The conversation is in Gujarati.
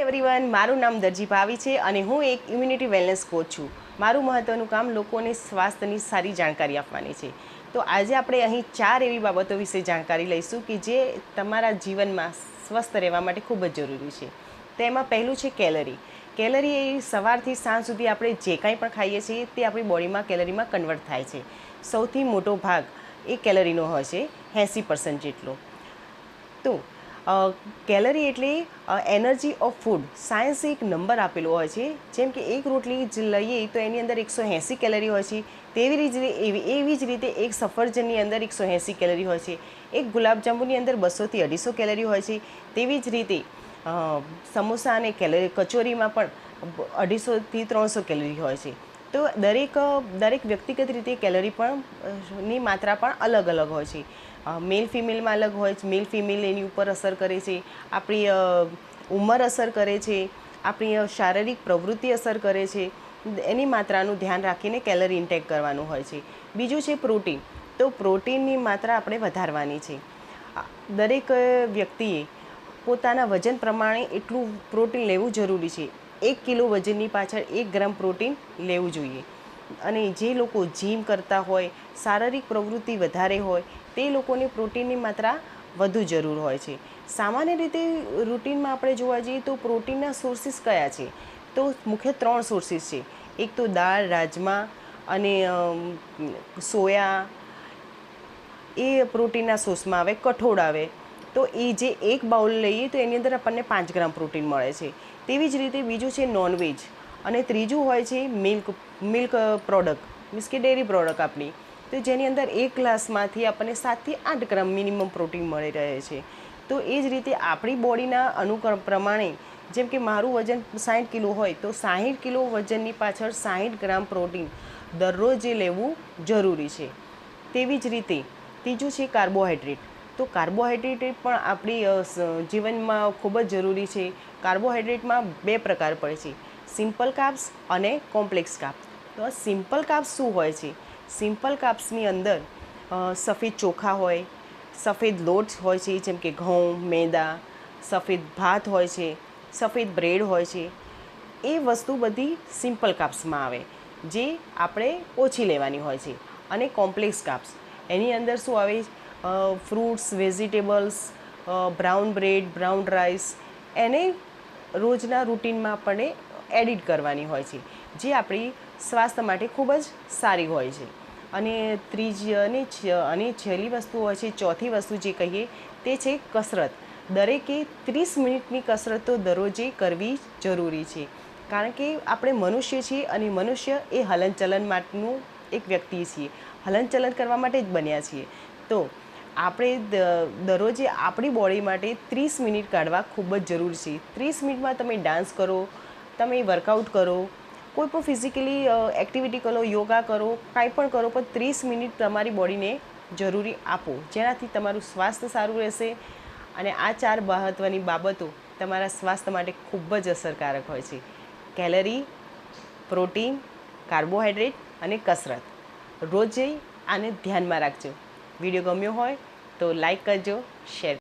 એવરીવન મારું નામ દરજી ભાવી છે અને હું એક ઇમ્યુનિટી વેલનેસ કોચ છું. મારું મહત્ત્વનું કામ લોકોને સ્વાસ્થ્યની સારી જાણકારી આપવાની છે. તો આજે આપણે અહીં ચાર એવી બાબતો વિશે જાણકારી લઈશું કે જે તમારા જીવનમાં સ્વસ્થ રહેવા માટે ખૂબ જ જરૂરી છે. તેમાં પહેલું છે કેલરી. કેલરી એ સવારથી સાંજ સુધી આપણે જે કાંઈ પણ ખાઈએ છીએ તે આપણી બોડીમાં કેલરીમાં કન્વર્ટ થાય છે. સૌથી મોટો ભાગ એ કેલરીનો હોય છે, એંસી પર્સન્ટ જેટલો. તો કેલરી એટલે એનર્જી ઓફ ફૂડ. સાયન્સ એક નંબર આપેલો હોય છે. જેમ કે એક રોટલી જ લઈએ તો એની અંદર એકસો એંસી કેલરી હોય છે. તેવી રીતે એવી એવી જ રીતે એક સફરજનની અંદર એકસો એંસી કેલરી હોય છે. એક ગુલાબજાંબુની અંદર બસોથી અઢીસો કેલરી હોય છે. તેવી જ રીતે સમોસા અને કેલરી, કચોરીમાં પણ અઢીસોથી ત્રણસો કેલરી હોય છે. તો દરેક દરેક વ્યક્તિગત રીતે કેલરી પણ ની માત્રા પણ અલગ અલગ હોય છે. મેલ ફિમેલમાં અલગ હોય છે. મેલ ફિમેલ એની ઉપર અસર કરે છે. આપણી ઉંમર અસર કરે છે. આપણી શારીરિક પ્રવૃત્તિ અસર કરે છે. એની માત્રાનું ધ્યાન રાખીને કેલરી ઇન્ટેક કરવાનું હોય છે. બીજું છે પ્રોટીન તો પ્રોટીનની માત્રા આપણે વધારવાની છે. દરેક વ્યક્તિએ પોતાના વજન પ્રમાણે એટલું પ્રોટીન લેવું જરૂરી છે. એક કિલો વજનની પાછળ એક ગ્રામ પ્રોટીન લેવું જોઈએ. અને જે લોકો જીમ કરતા હોય, શારીરિક પ્રવૃત્તિ વધારે હોય, તે લોકોને પ્રોટીનની માત્રા વધુ જરૂર હોય છે. સામાન્ય રીતે રૂટીનમાં આપણે જોવા જઈએ તો પ્રોટીનના સોર્સિસ કયા છે? તો મુખ્ય ત્રણ સોર્સિસ છે. એક તો દાળ, રાજમા અને સોયા. એ પ્રોટીનના સોર્સમાં આવે, કઠોળ આવે. તો એ જે એક બાઉલ લઈએ તો એની અંદર આપણને પાંચ ગ્રામ પ્રોટીન મળે છે. તેવી જ રીતે બીજું છે નોનવેજ. અને ત્રીજું હોય છે મિલ્ક મિલ્ક પ્રોડક્ટ. મીન્સ કે ડેરી પ્રોડક્ટ આપણી. તો જેની અંદર એક ગ્લાસમાંથી આપણને સાતથી આઠ ગ્રામ મિનિમમ પ્રોટીન મળી રહે છે. તો એ જ રીતે આપણી બોડીના અનુક્રમ પ્રમાણે, જેમ કે મારું વજન સાઠ કિલો હોય, તો સાહીઠ કિલો વજનની પાછળ સાહીઠ ગ્રામ પ્રોટીન દરરોજ લેવું જરૂરી છે. તેવી જ રીતે ત્રીજું છે કાર્બોહાઈડ્રેટ. તો કાર્બોહાઈડ્રેટ પણ આપણી જીવનમાં ખૂબ જ જરૂરી છે. કાર્બોહાઈડ્રેટમાં બે પ્રકાર પડે છે. સિમ્પલ કાપ્સ અને કોમ્પ્લેક્સ કાપ્સ. તો સિમ્પલ કાપ્સ શું હોય છે? સિમ્પલ કાપ્સની અંદર સફેદ ચોખા હોય, સફેદ લોટ હોય છે, જેમ કે ઘઉં, મેદા, સફેદ ભાત હોય છે, સફેદ બ્રેડ હોય છે. એ વસ્તુ બધી સિમ્પલ કાપ્સમાં આવે, જે આપણે ઓછી લેવાની હોય છે. અને કોમ્પ્લેક્સ કાપ્સ. એની અંદર શું આવે? Fruits vegetables brown bread brown rice એને રોજના રૂટીનમાં આપણે એડિટ કરવાની હોય છે, જે આપણી સ્વાસ્થ્ય માટે ખૂબ જ સારી હોય છે. અને ત્રીજી અને અને છેલ્લી વસ્તુ હોય છે, ચોથી વસ્તુ જે કહીએ તે છે કસરત. દરેકે ત્રીસ મિનિટની કસરત તો દરરોજે કરવી જરૂરી છે, કારણ કે આપણે મનુષ્ય છીએ અને મનુષ્ય એ હલનચલન માટેનું એક વ્યક્તિ છીએ. હલનચલન કરવા માટે જ બન્યા છીએ. તો આપણે દરરોજે આપણી બોડી માટે ત્રીસ મિનિટ કાઢવા ખૂબ જ જરૂર છે. ત્રીસ મિનિટમાં તમે ડાન્સ કરો, તમે વર્કઆઉટ કરો, કોઈ પણ ફિઝિકલી એક્ટિવિટી કરો યોગા કરો, કાંઈ પણ કરો, પણ ત્રીસ મિનિટ તમારી બોડીને જરૂરી આપો. જેનાથી તમારું સ્વાસ્થ્ય સારું રહેશે અને આ ચાર મહત્ત્વની બાબતો તમારા સ્વાસ્થ્ય માટે ખૂબ જ અસરકારક હોય છે. કેલરી પ્રોટીન કાર્બોહાઈડ્રેટ અને કસરત. રોજે આને ધ્યાનમાં રાખજો. વીડિયો ગમ્યો હોય તો લાઈક કરજો શેર